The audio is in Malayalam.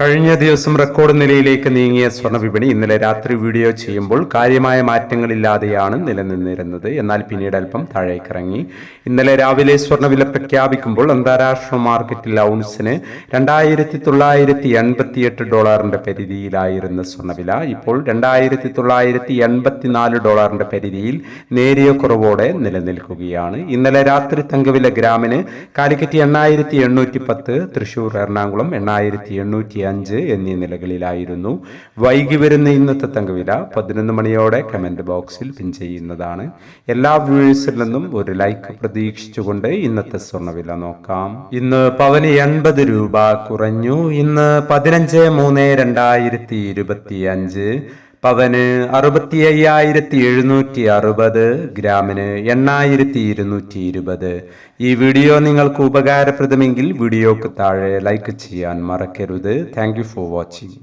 കഴിഞ്ഞ ദിവസം റെക്കോർഡ് നിലയിലേക്ക് നീങ്ങിയ സ്വർണവിപണി ഇന്നലെ രാത്രി വീഡിയോ ചെയ്യുമ്പോൾ കാര്യമായ മാറ്റങ്ങളില്ലാതെയാണ് നിലനിന്നിരുന്നത്. എന്നാൽ പിന്നീട് അല്പം താഴേക്കിറങ്ങി. ഇന്നലെ രാവിലെ സ്വർണവില പ്രഖ്യാപിക്കുമ്പോൾ അന്താരാഷ്ട്ര മാർക്കറ്റിൽ ഔൺസിന് രണ്ടായിരത്തി തൊള്ളായിരത്തി എൺപത്തിയെട്ട് ഡോളറിന്റെ പരിധിയിലായിരുന്ന സ്വർണവില ഇപ്പോൾ രണ്ടായിരത്തി തൊള്ളായിരത്തി എൺപത്തിനാല് ഡോളറിന്റെ പരിധിയിൽ നേരിയ കുറവോടെ നിലനിൽക്കുകയാണ്. ഇന്നലെ രാത്രി തങ്കവില ഗ്രാമിന് കാലിക്കറ്റ് എണ്ണായിരത്തി എണ്ണൂറ്റി പത്ത് തൃശൂർ എറണാകുളം എണ്ണായിരത്തി എണ്ണൂറ്റി അഞ്ച് എന്നീ നിലകളിലായിരുന്നു. വൈകി വരുന്ന ഇന്നത്തെ തങ്കവില പതിനൊന്ന് മണിയോടെ കമന്റ് ബോക്സിൽ പിൻ ചെയ്യുന്നതാണ്. എല്ലാ വ്യൂവേഴ്സിൽ നിന്നും ഒരു ലൈക്ക് പ്രതീക്ഷിച്ചുകൊണ്ട് ഇന്നത്തെ സ്വർണവില നോക്കാം. ഇന്ന് പവന് എൺപത് രൂപ കുറഞ്ഞു. ഇന്ന് പതിനഞ്ച് മൂന്ന് രണ്ടായിരത്തി ഇരുപത്തി അഞ്ച് പവന് അറുപത്തി അയ്യായിരത്തി എഴുന്നൂറ്റി അറുപത് ഗ്രാമിന് എണ്ണായിരത്തി ഇരുന്നൂറ്റി ഇരുപത് ഈ വീഡിയോ നിങ്ങൾക്ക് ഉപകാരപ്രദമെങ്കിൽ വീഡിയോക്ക് താഴെ ലൈക്ക് ചെയ്യാൻ മറക്കരുത്. Thank for watching